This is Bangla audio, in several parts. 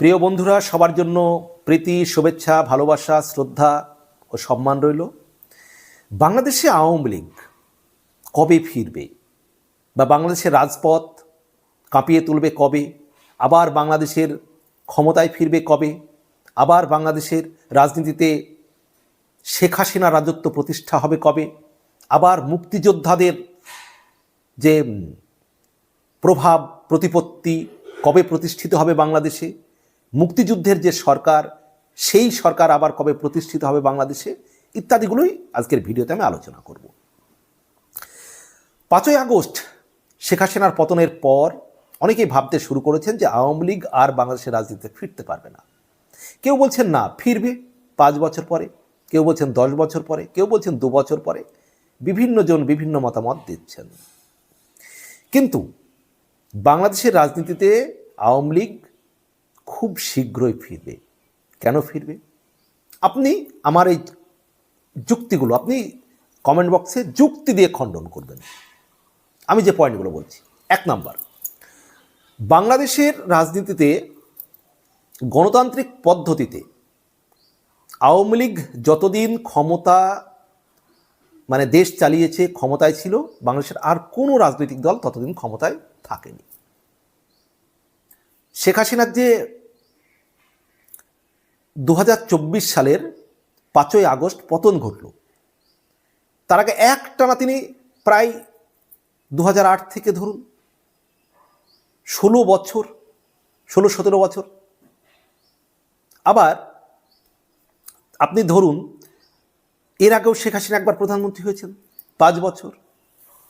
প্রিয় বন্ধুরা, সবার জন্য প্রীতি, শুভেচ্ছা, ভালোবাসা, শ্রদ্ধা ও সম্মান রইল। বাংলাদেশে আওয়ামী লীগ কবে ফিরবে বা বাংলাদেশের রাজপথ কাঁপিয়ে তুলবে কবে? আবার বাংলাদেশের ক্ষমতায় ফিরবে কবে? আবার বাংলাদেশের রাজনীতিতে শেখ হাসিনা রাজত্ব প্রতিষ্ঠা হবে কবে? আবার মুক্তিযোদ্ধাদের যে প্রভাব, প্রতিপত্তি কবে প্রতিষ্ঠিত হবে বাংলাদেশে? মুক্তিযুদ্ধের যে সরকার, সেই সরকার আবার কবে প্রতিষ্ঠিত হবে বাংলাদেশে, ইত্যাদিগুলোই আজকের ভিডিওতে আমি আলোচনা করব। পাঁচই আগস্ট, শেখ হাসিনার পতনের পর অনেকেই ভাবতে শুরু করেছেন যে আওয়ামী লীগ আর বাংলাদেশের রাজনীতিতে ফিরতে পারবে না। কেউ বলছেন না, ফিরবে পাঁচ বছর পরে, কেউ বলছেন দশ বছর পরে, কেউ বলছেন দু বছর পরে, বিভিন্ন জন বিভিন্ন মতামত দিচ্ছেন। কিন্তু বাংলাদেশের রাজনীতিতে আওয়ামী লীগ খুব শীঘ্রই ফিরবে। কেন ফিরবে? আপনি আমার এই যুক্তিগুলো, আপনি কমেন্ট বক্সে যুক্তি দিয়ে খণ্ডন করবেন। আমি যে পয়েন্টগুলো বলছি, এক নাম্বার, বাংলাদেশের রাজনীতিতে গণতান্ত্রিক পদ্ধতিতে আওয়ামী লীগ যতদিন ক্ষমতা মানে দেশ চালিয়েছে, ক্ষমতায় ছিল, বাংলাদেশের আর কোনো রাজনৈতিক দল ততদিন ক্ষমতায় থাকেনি। শেখ হাসিনার যে দু হাজার চব্বিশ সালের পাঁচই আগস্ট পতন ঘটল, তার আগে এক টানা তিনি প্রায় দু হাজার আট থেকে ধরুন ষোলো বছর, ষোলো সতেরো বছর। আবার আপনি ধরুন, এর আগেও শেখ হাসিনা একবার প্রধানমন্ত্রী হয়েছেন, পাঁচ বছর,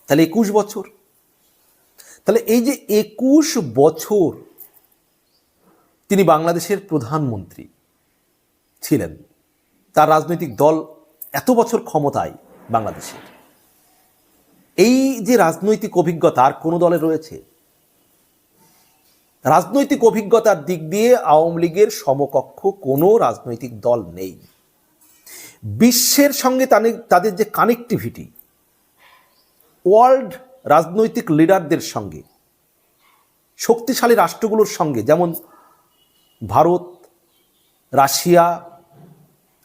তাহলে একুশ বছর। তাহলে এই যে একুশ বছর তিনি বাংলাদেশের প্রধানমন্ত্রী ছিলেন। তার রাজনৈতিক দল এত বছর ক্ষমতায় বাংলাদেশের। এই যে রাজনৈতিক অভিজ্ঞতা আর কোনো দলে রয়েছে, রাজনৈতিক অভিজ্ঞতার দিক দিয়ে আওয়ামী লীগের সমকক্ষ কোনো রাজনৈতিক দল নেই। বিশ্বের সঙ্গে তাদের যে কানেকটিভিটি ওয়ার্ল্ড রাজনৈতিক লিডারদের সঙ্গে, শক্তিশালী রাষ্ট্রগুলোর সঙ্গে, যেমন Bharat, Russia,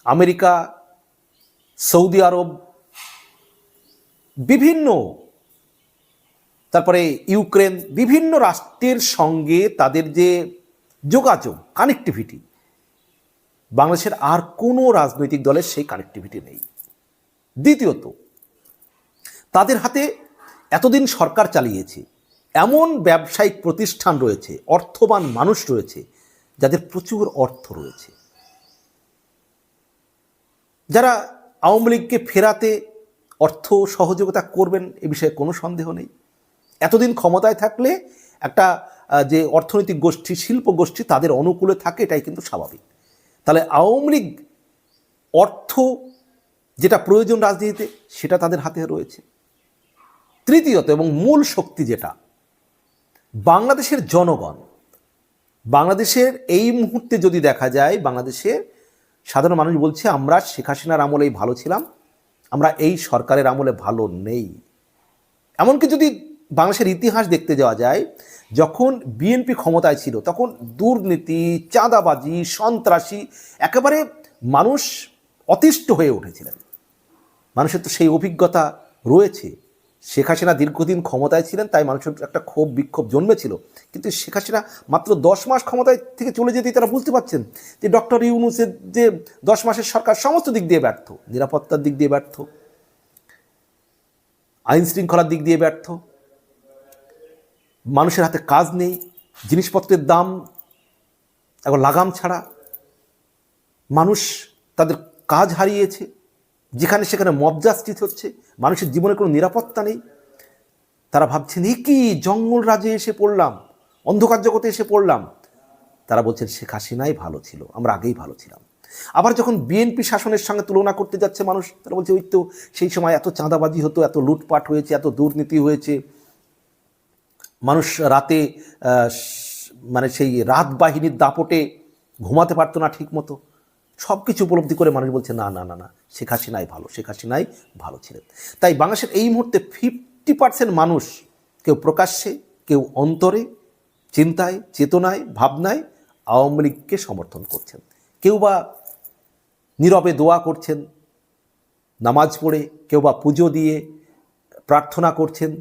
America, Saudi Arab, বিভিন্ন, তারপরে ইউক্রেন, বিভিন্ন রাষ্ট্রের সঙ্গে তাদের যে যোগাযোগ কানেকটিভিটি বাংলাদেশের আর কোনো রাজনৈতিক দলের সেই কানেকটিভিটি নেই। দ্বিতীয়ত, তাদের হাতে এতদিন সরকার চালিয়েছে, এমন ব্যবসায়িক প্রতিষ্ঠান রয়েছে, অর্থবান মানুষ রয়েছে যাদের প্রচুর অর্থ রয়েছে। যারা আওয়ামী লীগকে ফেরাতে অর্থ সহযোগিতা করবেন এ বিষয়ে কোনো সন্দেহ নেই। এতদিন ক্ষমতায় থাকলে একটা যে অর্থনৈতিক গোষ্ঠী, শিল্প গোষ্ঠী তাদের অনুকূলে থাকে, এটাই কিন্তু স্বাভাবিক। তাহলে আওয়ামী লীগ অর্থ যেটা প্রয়োজন রাজনীতিতে, সেটা তাদের হাতে রয়েছে। তৃতীয়ত এবং মূল শক্তি যেটা, বাংলাদেশের জনগণ বাংলাদেশের এই মুহূর্তে যদি দেখা যায়, বাংলাদেশের সাধারণ মানুষ বলছে, আমরা শেখ হাসিনার আমলেই ভালো ছিলাম, আমরা এই সরকারের আমলে ভালো নেই। এমনকি যদি বাংলাদেশের ইতিহাস দেখতে যাওয়া যায়, যখন বিএনপি ক্ষমতায় ছিল, তখন দুর্নীতি, চাঁদাবাজি, সন্ত্রাসী একেবারে মানুষ অতিষ্ঠ হয়ে উঠেছিলেন। মানুষের তো সেই অভিজ্ঞতা রয়েছে। শেখ হাসিনা দীর্ঘদিন ক্ষমতায় ছিলেন, তাই মানুষের একটা ক্ষোভ, বিক্ষোভ জন্মেছিল। কিন্তু শেখ হাসিনা মাত্র দশ মাস ক্ষমতায় থেকে চলে যেতেই তারা বুঝতে পারছেন যে ডক্টর ইউনুসের যে দশ মাসের সরকার সমস্ত দিক দিয়ে ব্যর্থ। নিরাপত্তার দিক দিয়ে ব্যর্থ। আইন শৃঙ্খলার দিক দিয়ে ব্যর্থ। মানুষের হাতে কাজ নেই, জিনিসপত্রের দাম এখন লাগাম ছাড়া। মানুষ তাদের কাজ হারিয়েছে। যেখানে সেখানে জাস্টিস হচ্ছে, মানুষের জীবনে কোনো নিরাপত্তা নেই। তারা ভাবছেন, এ কি? জঙ্গল রাজে এসে পড়লাম, অন্ধকার জগতে এসে পড়লাম। তারা বলছেন, শেখ হাসিনাই ভালো ছিল, আমরা আগেই ভালো ছিলাম। আবার যখন বিএনপি শাসনের সঙ্গে তুলনা করতে যাচ্ছে মানুষ, তারা বলছে, ওই তো সেই সময় এত চাঁদাবাজি হতো, এত লুটপাট হয়েছে, এত দুর্নীতি হয়েছে। মানুষ রাতে মানে সেই রাত বাহিনীর দাপটে ঘুমাতে পারতো না ঠিক মতো সব কিছু উপলব্ধি করে মানুষ বলছে, না না না না, শেখ হাসিনাই ভালো, শেখ হাসিনাই ভালো ছিলেন। তাই বাংলাদেশের এই মুহূর্তে ফিফটি পার্সেন্ট মানুষ কেউ প্রকাশ্যে, কেউ অন্তরে, চিন্তায়, চেতনায়, ভাবনায় আওয়ামী লীগকে সমর্থন করছেন। কেউ বা নীরবে দোয়া করছেন, নামাজ পড়ে, কেউ বা পুজো দিয়ে প্রার্থনা করছেন,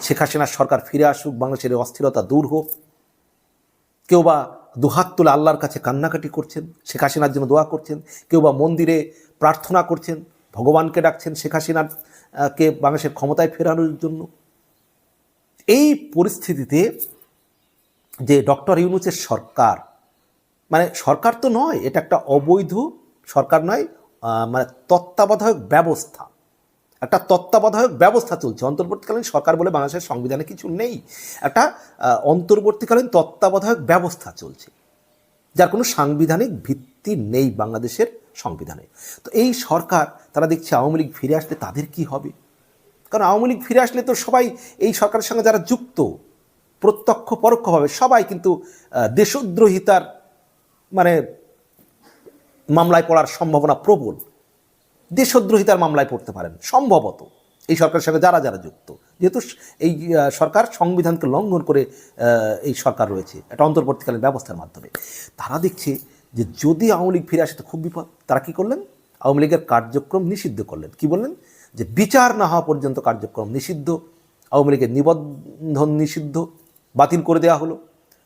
শেখ হাসিনার সরকার ফিরে আসুক, বাংলাদেশের অস্থিরতা দূর হোক। কেউ বা দুহাত তুলে আল্লাহর কাছে কান্নাকাটি করছেন, শেখ হাসিনার জন্য দোয়া করছেন, কেউ বা মন্দিরে প্রার্থনা করছেন, ভগবানকে ডাকছেন শেখ হাসিনার কে বাংলাদেশের ক্ষমতায় ফেরানোর জন্য। এই পরিস্থিতিতে যে ডক্টর ইউনুসের সরকার মানে সরকার তো নয়, এটা একটা অবৈধ সরকার নয় মানে তত্ত্বাবধায়ক ব্যবস্থা। একটা তত্ত্বাবধায়ক ব্যবস্থা চলছে। অন্তর্বর্তীকালীন সরকার বলে বাংলাদেশের সংবিধানে কিছু নেই। একটা অন্তর্বর্তীকালীন তত্ত্বাবধায়ক ব্যবস্থা চলছে। যার কোনো সাংবিধানিক ভিত্তি নেই বাংলাদেশের সংবিধানে। তো এই সরকার, তারা দেখছে আওয়ামী লীগ ফিরে আসলে তাদের কি হবে? কারণ আওয়ামী লীগ ফিরে আসলে তো সবাই এই সরকারের সঙ্গে যারা যুক্ত, প্রত্যক্ষ, পরোক্ষভাবে সবাই কিন্তু দেশদ্রোহিতার মানে মামলায় পড়ার সম্ভাবনা প্রবল। দেশদ্রোহিতার মামলায় পড়তে পারেন। সম্ভবত এই সরকারের সঙ্গে যারা যারা যুক্ত। যেহেতু এই সরকার সংবিধানকে লঙ্ঘন করে এই সরকার রয়েছে, একটা অন্তর্বর্তীকালীন ব্যবস্থার মাধ্যমে। তারা দেখছে যে যদি আওয়ামী লীগ ফিরে আসে তো খুব বিপদ। তারা কী করলেন? আওয়ামী লীগের কার্যক্রম নিষিদ্ধ করলেন। কি বললেন? যে বিচার না হওয়া পর্যন্ত কার্যক্রম নিষিদ্ধ, আওয়ামী লীগের নিবন্ধন নিষিদ্ধ, বাতিল করে দেওয়া হলো।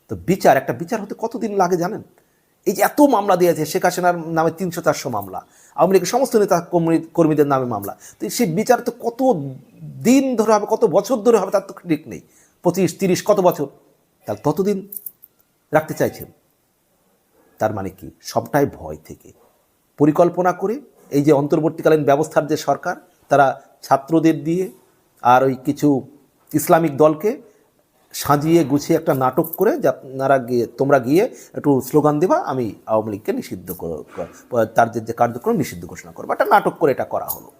তো বিচার, একটা বিচার হতে কতদিন লাগে জানেন? এই যে এত মামলা দিয়েছে শেখ হাসিনার নামে তিনশো চারশো মামলা, আওয়ামী লীগের সমস্ত নেতা কর্মী- কর্মীদের নামে মামলা। তো সেই বিচার তো কত দিন ধরে হবে, কত বছর ধরে হবে তার তো ঠিক নেই। পঁচিশ, তিরিশ, কত বছর? তাহলে ততদিন রাখতে চাইছেন। তার মানে কি? সবটাই ভয় থেকে। পরিকল্পনা করে এই যে অন্তর্বর্তীকালীন ব্যবস্থার যে সরকার, তারা ছাত্রদের দিয়ে আর ওই কিছু ইসলামিক দলকে সাজিয়ে গুছিয়ে একটা নাটক করে যে আপনারা গিয়ে, তোমরা গিয়ে একটু স্লোগান দেবা, আমি আওয়ামী লীগকে নিষিদ্ধ তার যে কার্যক্রম নিষিদ্ধ ঘোষণা করব। একটা নাটক করে এটা করা হলো।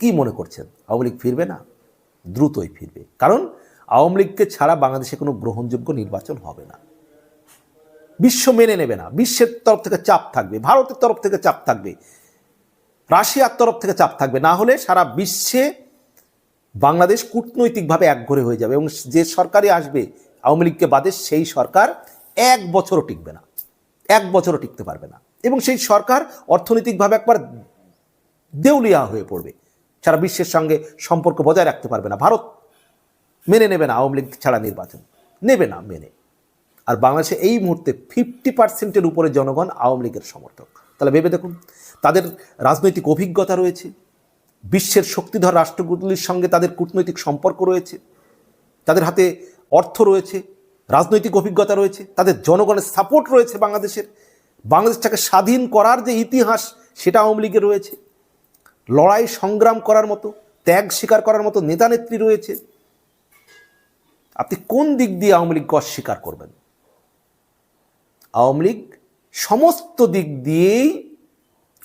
কি মনে করছেন? আওয়ামী লীগ ফিরবে না? দ্রুতই ফিরবে। কারণ আওয়ামী লীগকে ছাড়া বাংলাদেশে কোনো গ্রহণযোগ্য নির্বাচন হবে না। বিশ্ব মেনে নেবে না। বিশ্বের তরফ থেকে চাপ থাকবে। ভারতের তরফ থেকে চাপ থাকবে। রাশিয়ার তরফ থেকে চাপ থাকবে। না হলে সারা বিশ্বে বাংলাদেশ কূটনৈতিকভাবে একঘরে হয়ে যাবে এবং যে সরকারই আসবে আওয়ামী লীগকে বাদে সেই সরকার এক বছরও টিকবে না। এক বছরও টিকতে পারবে না। এবং সেই সরকার অর্থনৈতিকভাবে একবার দেউলিয়া হয়ে পড়বে। সারা বিশ্বের সঙ্গে সম্পর্ক বজায় রাখতে পারবে না। ভারত মেনে নেবে না আওয়ামী লীগ ছাড়া নির্বাচন। নেবে না, মেনে। আর বাংলাদেশে এই মুহূর্তে ফিফটি পার্সেন্টের উপরে জনগণ আওয়ামী লীগের সমর্থক। তাহলে ভেবে দেখুন, তাদের রাজনৈতিক অভিজ্ঞতা রয়েছে বিশ্বের শক্তিধর রাষ্ট্রগুলির সঙ্গে তাদের কূটনৈতিক সম্পর্ক রয়েছে, তাদের হাতে অর্থ রয়েছে, রাজনৈতিক অভিজ্ঞতা রয়েছে, তাদের জনগণের সাপোর্ট রয়েছে বাংলাদেশের। বাংলাদেশটাকে স্বাধীন করার যে ইতিহাস, সেটা আওয়ামী লীগের রয়েছে। লড়াই সংগ্রাম করার মতো, ত্যাগ স্বীকার করার মতো নেতা নেত্রী রয়েছে। আপনি কোন দিক দিয়ে আওয়ামী লীগকে অস্বীকার করবেন? আওয়ামী লীগ সমস্ত দিক দিয়েই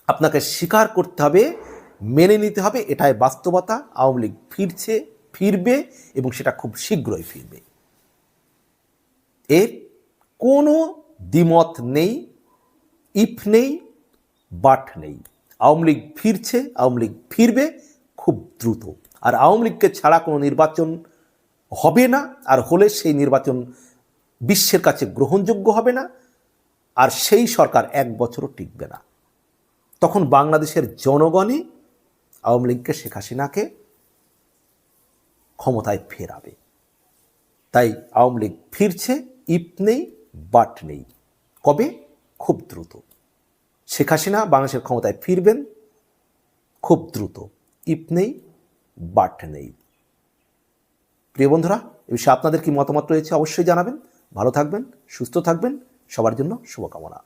আপনাকে স্বীকার করতে হবে মেনে নিতে হবে, এটাই বাস্তবতা। আওয়ামী লীগ ফিরছে, ফিরবে এবং সেটা খুব শীঘ্রই ফিরবে। এর কোনো দ্বিমত নেই ইফ নেই বাট নেই। আওয়ামী লীগ ফিরছে, আওয়ামী লীগ ফিরবে খুব দ্রুত। আর আওয়ামী লীগকে ছাড়া কোনো নির্বাচন হবে না, আর হলে সেই নির্বাচন বিশ্বের কাছে গ্রহণযোগ্য হবে না, আর সেই সরকার এক বছরও টিকবে না। তখন বাংলাদেশের জনগণই আওয়ামী লীগকে শেখ হাসিনাকে ক্ষমতায় ফেরাবে। তাই আওয়ামী লীগ ফিরছে ইপ নেই, বাট নেই। কবে? খুব দ্রুত। শেখ হাসিনা বাংলাদেশের ক্ষমতায় ফিরবেন, খুব দ্রুত। ইপ নেই, বাট নেই। প্রিয় বন্ধুরা, এ বিষয়ে আপনাদের কি মতামত রয়েছে অবশ্যই জানাবেন। ভালো থাকবেন, সুস্থ থাকবেন। সবার জন্য শুভকামনা।